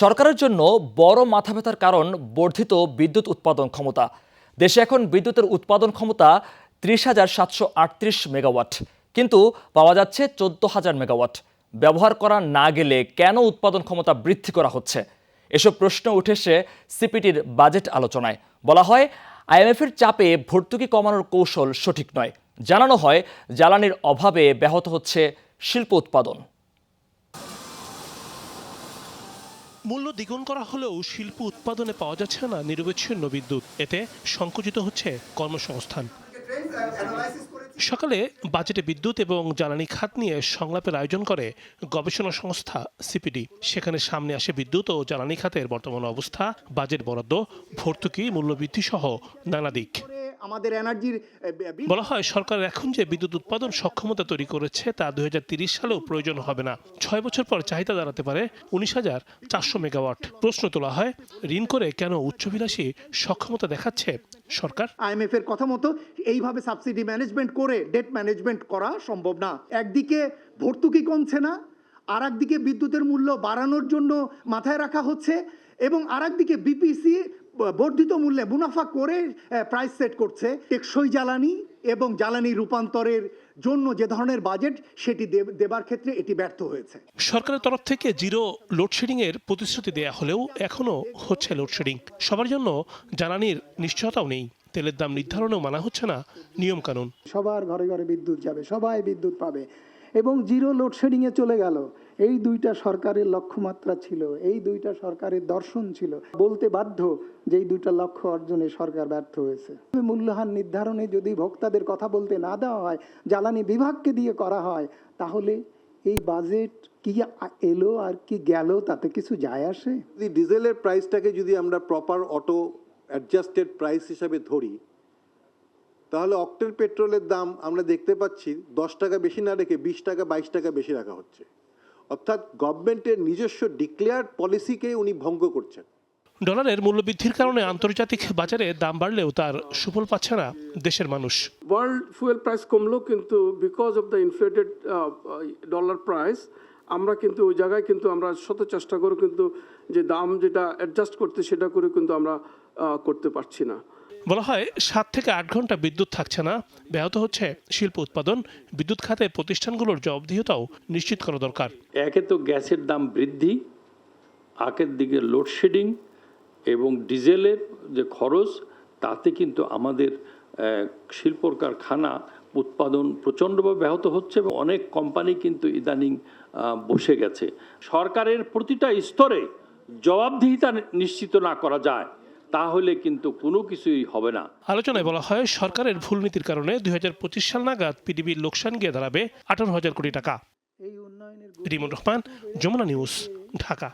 সরকারের জন্য বড় মাথা ব্যথার কারণ বর্ধিত বিদ্যুৎ উৎপাদন ক্ষমতা। দেশে এখন বিদ্যুতের উৎপাদন ক্ষমতা ত্রিশ হাজার সাতশো আটত্রিশ মেগাওয়াট। কিন্তু পাওয়া যাচ্ছে চোদ্দ হাজার মেগাওয়াট। ব্যবহার করা না গেলে কেন উৎপাদন ক্ষমতা বৃদ্ধি করা হচ্ছে? এসব প্রশ্ন উঠেছে সিপিটির বাজেট আলোচনায়। বলা হয়, আইএমএফের চাপে ভর্তুকি কমানোর কৌশল সঠিক নয়। জানানো হয়, জ্বালানির অভাবে ব্যাহত হচ্ছে শিল্প উৎপাদন। মূল্য দ্বিগুণ করা হলেও শিল্প উৎপাদনে পাওয়া যাচ্ছে না নিরবচ্ছিন্ন বিদ্যুৎ এতে সংকুচিত হচ্ছে কর্মসংস্থান। সকালে বাজেটে বিদ্যুৎ এবং জ্বালানি খাত নিয়ে সংলাপের আয়োজন করে গবেষণা সংস্থা সিপিডি। সেখানে সামনে আসে বিদ্যুৎ ও জ্বালানি খাতের বর্তমান অবস্থা, বাজেট বরাদ্দ, ভর্তুকি মূল্যবৃদ্ধি সহ নানা দিক। আমাদের এনার্জির বলা হয় সরকার এখন যে বিদ্যুৎ উৎপাদন সক্ষমতা তৈরি করেছে তা দুই সালেও প্রয়োজন হবে না। ছয় বছর পর চাহিদা দাঁড়াতে পারে উনিশ হাজার চারশো মেগাওয়াট। প্রশ্ন তোলা হয় ঋণ করে কেন উচ্চবিলাসী সক্ষমতা দেখাচ্ছে সরকার? আইএমএফ এর কথা মতো এইভাবে সাবসিডি ম্যানেজমেন্ট করে ডেট ম্যানেজমেন্ট করা সম্ভব না। একদিকে ভর্তুকি কমছে না আর একদিকে বিদ্যুতের মূল্য বাড়ানোর জন্য মাথায় রাখা হচ্ছে এবং আর একদিকে বিপিসি বর্ধিত মূল্যে মুনাফা করে প্রাইস সেট করছে। টেকসই জ্বালানি এবং জ্বালানি রূপান্তরের জন্য যে ধরনের বাজেট সেটি দেব- দেবার ক্ষেত্রে এটি ব্যর্থ হয়েছে। সরকারের তরফ থেকে জিরো লোডশেডিং এর প্রতিশ্রুতি দেয়া হলেও এখনও হচ্ছে লোডশেডিং সবার জন্য জ্বালানির নিশ্চয়তাও নেই। তেলের দাম নির্ধারণেও মানা হচ্ছে না নিয়মকানুন। সবার ঘরে ঘরে বিদ্যুৎ যাবে সবাই বিদ্যুৎ পাবে। এবং জিরো লোডশেডিংয়ে চলে গেল। এই দুইটা সরকারের লক্ষ্যমাত্রা ছিল, এই দুইটা সরকারের দর্শন ছিল। বলতে বাধ্য যে এই দুইটা লক্ষ্য অর্জনে সরকার ব্যর্থ হয়েছে। মূল্যহান নির্ধারণে যদি ভোক্তাদের কথা বলতে না দেওয়া হয়, জ্বালানি বিভাগকে দিয়ে করা হয়, তাহলে এই বাজেট কি এলো আর কি গেল, তাতে কিছু যায় আসে? যদি ডিজেলের প্রাইসটাকে যদি আমরা প্রপার অটো অ্যাডজাস্টেড প্রাইস হিসাবে ধরি, তাহলে অক্টেন পেট্রোলের দাম আমরা দেখতে পাচ্ছি দশ টাকা বেশি না রেখে বিশ টাকা, বাইশ টাকা বেশি রাখা হচ্ছে। অর্থাৎ গভর্নমেন্টের নিজস্ব ডিক্লেয়ার্ড পলিসিকে উনি ভঙ্গ করছেন। ডলারের মূল্যবৃদ্ধির কারণে আন্তর্জাতিক বাজারে দাম বাড়লেও তার সুফল পাচ্ছে না দেশের মানুষ। ওয়ার্ল্ড ফুয়েল প্রাইস কমলো কিন্তু because of the inflated dollar price আমরা কিন্তু ওই জায়গায় কিন্তু আমরা শত চেষ্টা করে কিন্তু যে দাম যেটা অ্যাডজাস্ট করতে সেটা করে কিন্তু আমরা করতে পারছি না। বলা হয় সাত থেকে আট ঘণ্টা বিদ্যুৎ থাকছে না। ব্যাহত হচ্ছে শিল্প উৎপাদন, বিদ্যুৎ খাতে প্রতিষ্ঠানগুলোর জবাবদিহিতাও নিশ্চিত করা দরকার। একে তো গ্যাসের দাম বৃদ্ধি আকের দিকে লোডশেডিং এবং ডিজেলের যে খরচ, তাতে কিন্তু আমাদের শিল্প কারখানা উৎপাদন প্রচণ্ডভাবে ব্যাহত হচ্ছে এবং অনেক কোম্পানি কিন্তু ইদানিং বসে গেছে। সরকারের প্রতিটা স্তরে জবাবদিহিতা নিশ্চিত না করা যায়। তাহলে কিন্তু কোনো কিছুই হবে না। আলোচনায় বলা হয়, সরকারের ভুল নীতির কারণে দুই হাজার পঁচিশ সাল নাগাদ পিডিবির লোকসান গিয়ে দাঁড়াবে আঠারো হাজার কোটি টাকা। রিমন রহমান, যমুনা নিউজ, ঢাকা।